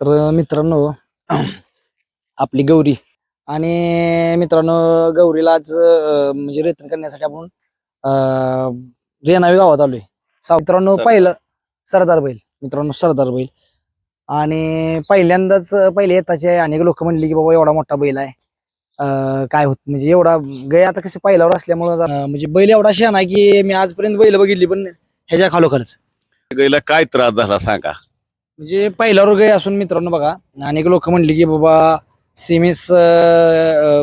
तर मित्रांनो आपली गौरी. आणि मित्रांनो गौरीला आज म्हणजे रेतन करण्यासाठी आपण अं, रेणावी गावात आलोय. मित्रांनो. पहिलं सरदार बैल. मित्रांनो सरदार बैल. आणि पहिल्यांदाच पहिले येताचे अनेक लोक म्हणले की बाबा एवढा मोठा बैल आहे. काय होत म्हणजे एवढा गय आता कसे पहिल्यावर असल्यामुळं म्हणजे बैल एवढा शहाणा आहे की मी आजपर्यंत बैल बघितली पण ह्याच्या खालोखालच. गाईला काय त्रास झाला सांगा. म्हणजे पहिल्यावर गय असून मित्रांनो बघा अनेक लोक म्हणले की बाबा सिमेस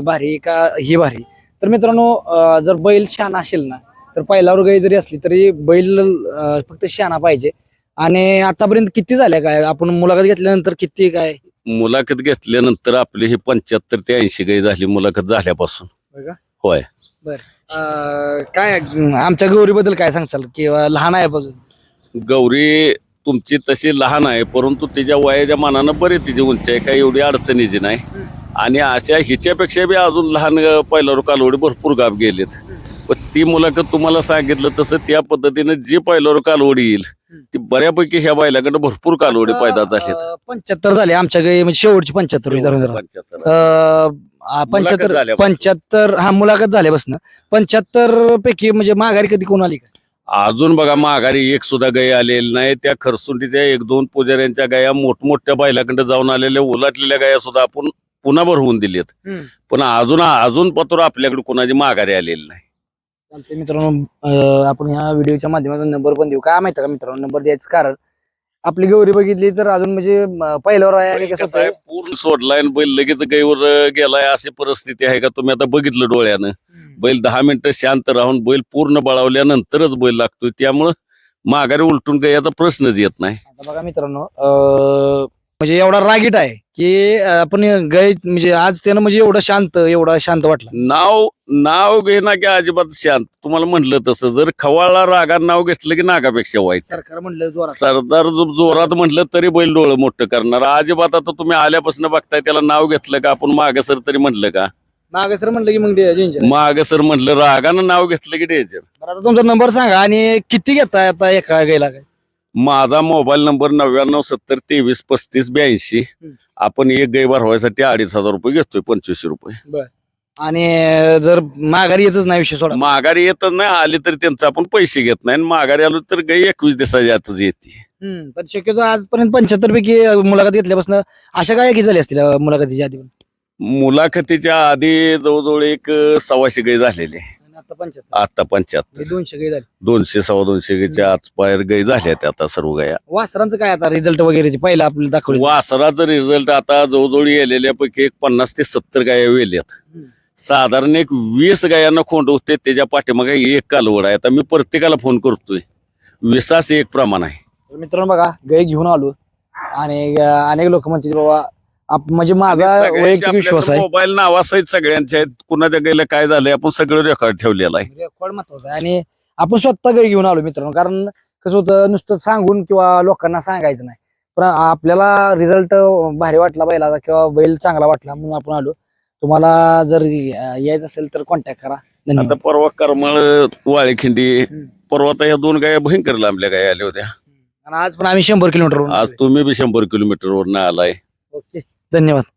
भारी का ही भारी? तर मित्रांनो जर बैल शहाणा असेल ना तर पहिल्यावर गय जरी असली तरी बैल फक्त शहाणा पाहिजे. आणि आतापर्यंत किती झाल्या काय? आपण मुलाखत घेतल्यानंतर किती काय? मुलाखत घेतल्यानंतर आपली ही पंच्याहत्तर ते ऐंशी गाई झाली मुलाखत झाल्यापासून. होय अं, काय आमच्या गौरीबद्दल काय सांगचाल किंवा लहान आहे बघ. गौरी तुमची तशी लहान आहे परंतु तिच्या वयाच्या मानानं बरी तिची उंची आहे काही एवढी अडचणीची नाही आणि अशा हिच्यापेक्षा बी अजून लहान पहिल्यावर कालवडी भरपूर गाव गेलेत पण ती मुलाखत तुम्हाला सांगितलं तसं त्या पद्धतीनं जी पहिल्यावर कालवडी येईल ती बऱ्यापैकी ह्या बैलाकडे भरपूर कालवडी पैदा झाल्यात पंच्याहत्तर झाले आमच्या गाई म्हणजे शेवटची पंच्याहत्तर धरून. 75. अं, आ, पंच्याहत्तर झाल्यापासून. पंच्याहत्तर हा मुलाखत झाल्यापासून पंच्याहत्तर पैकी म्हणजे माघारी कधी कोण आली का अजून बघा माघारी एक सुद्धा गाय आलेली नाही. त्या खरसुंडीच्या एक दोन पुजाऱ्यांच्या गाया मोठमोठ्या बैलाकडे जाऊन आलेल्या उलाटलेल्या गाया सुद्धा आपण पुन्हा भरवून दिलेत. पण अजून अजून पत्र आपल्याकडे कोणाची माघारी आलेली नाही. मित्रांनो आपण ह्या व्हिडिओच्या माध्यमातून नंबर पण देऊ. काय माहिती का मित्रांनो नंबर द्यायचं कारण आपली गौरी बघितली तर अजून म्हणजे पहिल्यावर आहे आणि कसं पूर्ण सोडलाय आणि बैल लगेच गाईवर अं, गेलाय अशी परिस्थिती आहे का? तुम्ही आता बघितलं डोळ्यानं. बैल दहा मिनिटं शांत राहून बैल पूर्ण बळावल्यानंतरच बैल लागतोय. त्यामुळं माघारी उलटून गायचा प्रश्नच येत नाही. आता बघा मित्रांनो अं, म्हणजे एवढा रागीट आहे की अं, आपण गाय म्हणजे आज त्यानं म्हणजे एवढं शांत एवढा शांत वाटला. नाव नाव घेणं की अजिबात शांत. तुम्हाला म्हटलं तसं जर खवाळला रागात नाव घेतलं की नागापेक्षा वाईट. सरकार म्हणलं जोरात. सरदार जो जोरात म्हटलं तरी बैल डोळं मोठं करणार. अजिबात आता तुम्ही आल्यापासून बघताय त्याला नाव घेतलं का आपण माग सर तरी म्हटलं का? नागेश्वर म्हणलं की मग डेंजर माग सर म्हटलं रागानं नाव घेतलं की डेंजर बरं आता तुमचा नंबर सांगा आणि किती घेताय आता एका गायला काय? माझा मोबाईल नंबर नव्याण्णव सत्तर तेवीस पस्तीस ब्याऐंशी. आपण एक गाय भरवायसाठी अडीच हजार रुपये घेतोय पंचवीसशे रुपये. आणि जर माघारी येतच नाही विषय सोडा. माघारी येतच नाही आली तरी त्यांचं आपण पैसे घेत नाही. आणि माघारी आलो तर गाय एकवीस दिवसाच्या आतच येते. हम्म, पण शक्यतो आजपर्यंत पंच्याहत्तर पैकी मुलाखत घेतल्यापासून अशा काय किती झाली असतील अं, मुलाखतीच्या आधी पण? मुलाखतीच्या आधी जवळजवळ एक सव्वाशे गाय झालेली. आता पंच्याहत्तर. आता पंच्याहत्तर. म्हणजे दोनशे काही झाली. दोनशे सव्वा दोनशे गायच्या आत बाहेर गाय झाल्या त्या आता सर्व गाया. वासरांचं काय आता रिझल्ट वगैरे पहिलं आपल्याला दाखवलं? वासराचा रिझल्ट आता जवळजवळ येलेल्यापैकी एक पन्नास ते सत्तर गाया वेल्यात. साधारण एक वीस गायांना खोंड होते त्याच्या पाठीमागे एक कालवड आहे. आता मी प्रत्येकाला फोन करतोय. विसाच एक प्रमाण आहे. तर मित्रांनो बघा गाय घेऊन आलो. आणि अं, अनेक लोक म्हणतात बाबा आप- म्हणजे माझा वैयक्तिक विश्वास आहे. मोबाईल नावासहित सगळ्यांच्या आहेत. कुणाच्या गायला काय झालंय आपण सगळं रेकॉर्ड ठेवलेलं आहे. रेकॉर्ड महत्त्वाचा आहे. आणि आपण स्वतः गाय घेऊन आलो मित्रांनो कारण कसं होतं नुसतं सांगून किंवा लोकांना सांगायचं नाही. पण आपल्याला रिझल्ट भारी वाटला बैलाचा किंवा बैल चांगला वाटला म्हणून आपण आलो. तुम्हाला जर अं, यायचं असेल तर कॉन्टॅक्ट करा. धन्यवाद. आता परवा करमळ वाळेखिंडी. परवा आता ह्या दोन गाया भयंकर लांबल्या गाया आल्या होत्या. आणि आज पण आम्ही शंभर किलोमीटर आज तुम्ही बी शंभर किलोमीटर वर आलाय. ओके. धन्यवाद